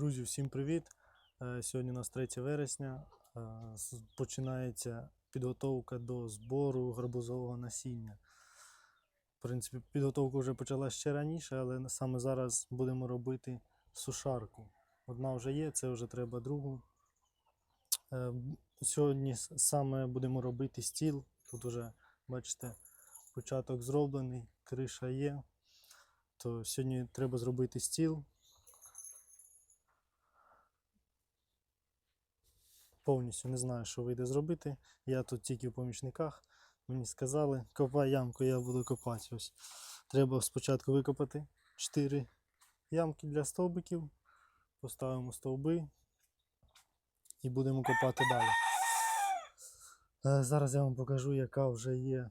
Друзі, всім привіт! Е, Сьогодні у нас 3 вересня. Е, Починається підготовка до збору гарбузового насіння. В принципі, підготовка вже почалася ще раніше, але саме зараз будемо робити сушарку. Одна вже є, це вже треба другу. Е, Сьогодні саме будемо робити стіл. Тут вже, бачите, початок зроблений, криша є. То сьогодні треба зробити стіл. Повністю не знаю, що вийде зробити. Я тут тільки в помічниках. Мені сказали, копай ямку, я буду копати. Ось. Треба спочатку викопати 4 ямки для стовбиків. Поставимо стовби і будемо копати далі. Е, Зараз я вам покажу, яка вже є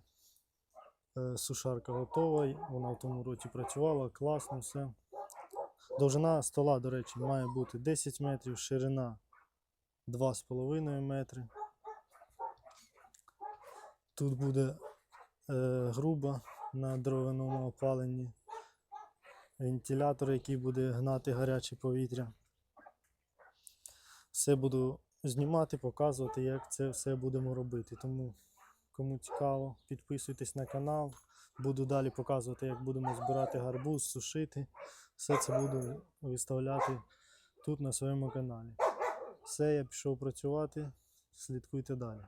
е, сушарка готова. Вона в тому році працювала, класно все. Довжина стола, до речі, має бути 10 метрів, ширина 2,5 метри. Тут буде е, груба на дровяному опаленні. Вентилятор, який буде гнати гаряче повітря. Все буду знімати, показувати, як це все будемо робити. Тому, кому цікаво, підписуйтесь на канал. Буду далі показувати, як будемо збирати гарбуз, сушити. Все це буду виставляти тут на своєму каналі. Все, я пішов працювати. Слідкуйте далі.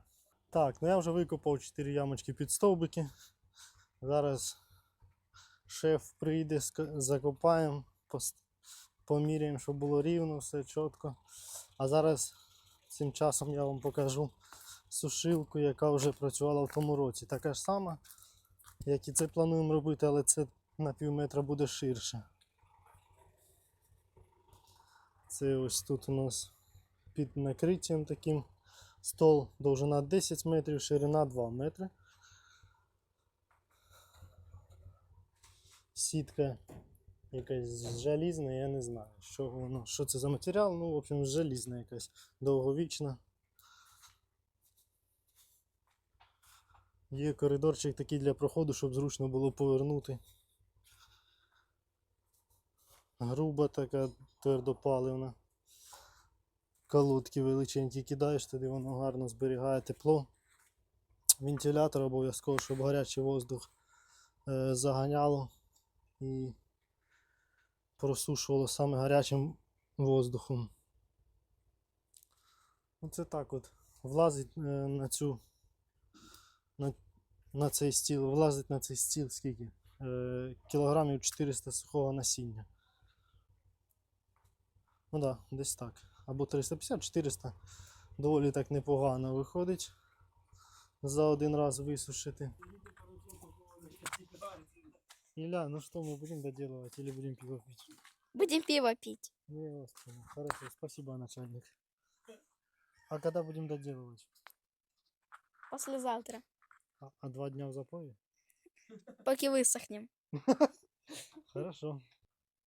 Так, ну я вже викопав 4 ямочки під стовбики. Зараз шеф прийде, закопаємо, поміряємо, щоб було рівно, все чітко. А зараз цим часом я вам покажу сушилку, яка вже працювала в тому році. Така ж сама, як і це плануємо робити, але це на пів метра буде ширше. Це ось тут у нас під накриттям таким стол довжина 10 метрів, ширина 2 метри. Сітка якась желізна, я не знаю, що воно, що це за матеріал. Ну, в общем, желізна якась довговічна. Є коридорчик такий для проходу, щоб зручно було повернути. Груба така твердопаливна колодки величенькі кидаєш, тоді воно гарно зберігає тепло. Вентилятор обов'язково, щоб гарячий воздух е, заганяло і просушувало саме гарячим воздухом. Оце так от влазить е, на цю на, на цей стіл, влазить на цей стіл скільки? Е, кілограмів 400 сухого насіння. Ну так, да, десь так або 350-400. Доволі так непогано виходить за один раз висушити. Илья, ну что, мы будем доделывать или будем пиво пить? Будем пиво пить. Не, господи. Хорошо, спасибо, начальник. А когда будем доделывать? Послезавтра. А, а два дня в запое? Поки висохнем. Хорошо.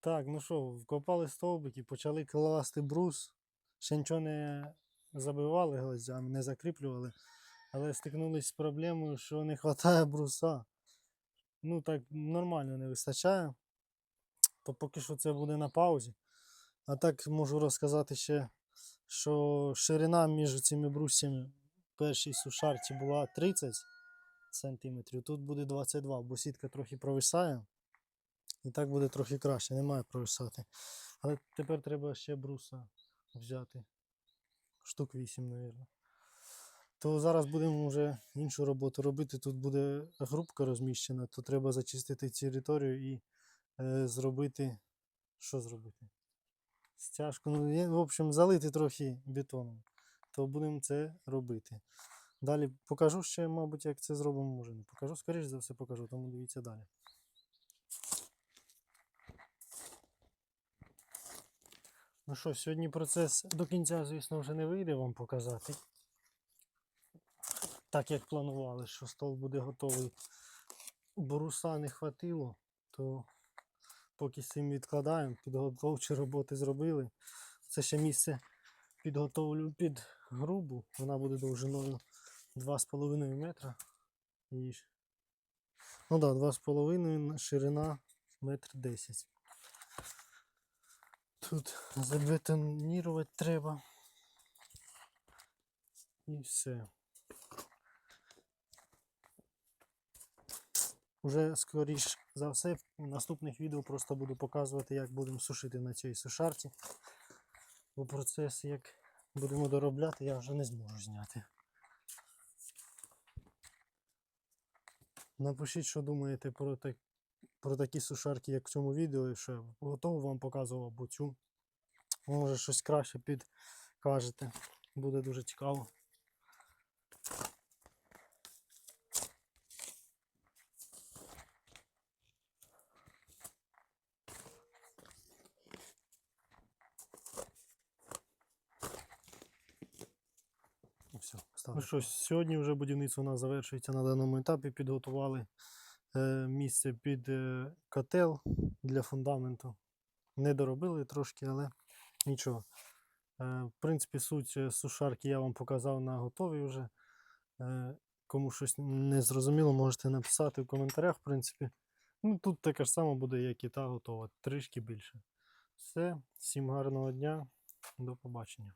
Так, ну що, вкопали стовбики, почали класти брус. Ще нічого не забивали гвоздями, не закріплювали. Але стикнулись з проблемою, що не вистачає бруса. Ну так нормально не вистачає. То поки що це буде на паузі. А так можу розказати ще, що ширина між цими брусьями в першій сушарці була 30 см. Тут буде 22, бо сітка трохи провисає. І так буде трохи краще, немає провисати. Але тепер треба ще бруса взяти. Штук 8, мабуть. То зараз будемо вже іншу роботу робити. Тут буде грубка розміщена, то треба зачистити територію і е, зробити. Що зробити? Стяжку. Ну, в общем, залити трохи бетоном. То будемо це робити. Далі покажу ще, мабуть, як це зробимо, може не покажу. Скоріше за все покажу, тому дивіться далі. Ну що, сьогодні процес до кінця, звісно, вже не вийде вам показати. Так як планували, що стол буде готовий. Боруса не хватило, то поки з цим відкладаємо, підготовчі роботи зробили. Це ще місце підготовлю під грубу. Вона буде довжиною 2,5 метра. І... Ну так, да, 2,5 ширина метр 10. Тут забетонірувати треба. І все. Уже скоріш за все в наступних відео просто буду показувати, як будемо сушити на цій сушарці. Бо процес, як будемо доробляти, я вже не зможу зняти. Напишіть, що думаєте про, так, про такі сушарки, як в цьому відео, і що готовий вам показував або цю. Може щось краще підкажете. Буде дуже цікаво. Ну, все, ну що, сьогодні вже будівництво у нас завершується на даному етапі. Підготували місце під е, котел для фундаменту. Не доробили трошки, але нічого. Е, в принципі, суть е, сушарки я вам показав на готовій вже. Е, кому щось не зрозуміло, можете написати в коментарях, в принципі. Ну, тут таке ж саме буде, як і та готова, трішки більше. Все, всім гарного дня, до побачення.